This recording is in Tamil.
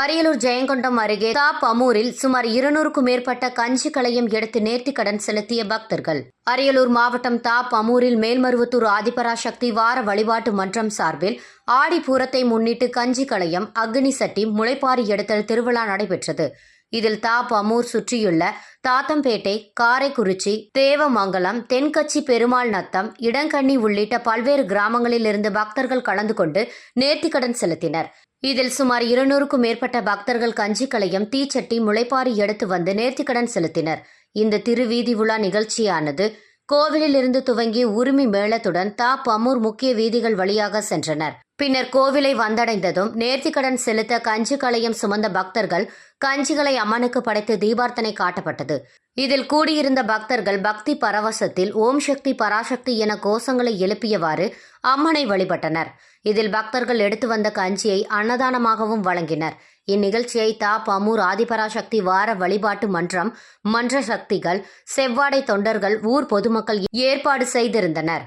அரியலூர் ஜெயங்கொண்டம் அருகே தாப் அமூரில் சுமார் இருநூறுக்கும் மேற்பட்ட கஞ்சி களையும் எடுத்து நேர்த்திக்கடன் செலுத்திய பக்தர்கள். அரியலூர் மாவட்டம் தாப் அமூரில் மேல்மருவத்தூர் ஆதிபராசக்தி வார வழிபாட்டு மன்றம் சார்பில் ஆடிப்பூரத்தை முன்னிட்டு கஞ்சி களையம் அக்னி சட்டி முளைப்பாரி எடுத்தல் திருவிழா நடைபெற்றது. இதில் தா பமூர் சுற்றியுள்ள தாத்தம்பேட்டை காரைக்குறிச்சி தேவமங்கலம் தென்கட்சி பெருமாள் நத்தம் இடங்கண்ணி உள்ளிட்ட பல்வேறு கிராமங்களில் இருந்து பக்தர்கள் கலந்து கொண்டு நேர்த்திக்கடன் செலுத்தினர். இதில் சுமார் இருநூறுக்கும் மேற்பட்ட பக்தர்கள் கஞ்சிக்களையும் தீச்சட்டி முளைப்பாரி எடுத்து வந்து நேர்த்திக்கடன் செலுத்தினர். இந்த திருவீதி உலா நிகழ்ச்சியானது கோவிலில் இருந்து துவங்கி உரிமை மேளத்துடன் தா பமூர் முக்கிய வீதிகள் வழியாக சென்றனர். பின்னர் கோவிலை வந்தடைந்ததும் நேர்த்திக்கடன் செலுத்த கஞ்சி களையம் சுமந்த பக்தர்கள் கஞ்சிகளை அம்மனுக்கு படைத்து தீபார்த்தனை காட்டப்பட்டது. இதில் கூடியிருந்த பக்தர்கள் பக்தி பரவசத்தில் ஓம் சக்தி பராசக்தி என கோஷங்களை எழுப்பியவாறு அம்மனை வழிபட்டனர். இதில் பக்தர்கள் எடுத்து வந்த கஞ்சியை அன்னதானமாகவும் வழங்கினர். இந்நிகழ்ச்சியை தா. பமூர் ஆதிபராசக்தி வார வழிபாட்டு மன்றம் மன்ற சக்திகள் செவ்வாடை தொண்டர்கள் ஊர் பொதுமக்கள் ஏற்பாடு செய்திருந்தனர்.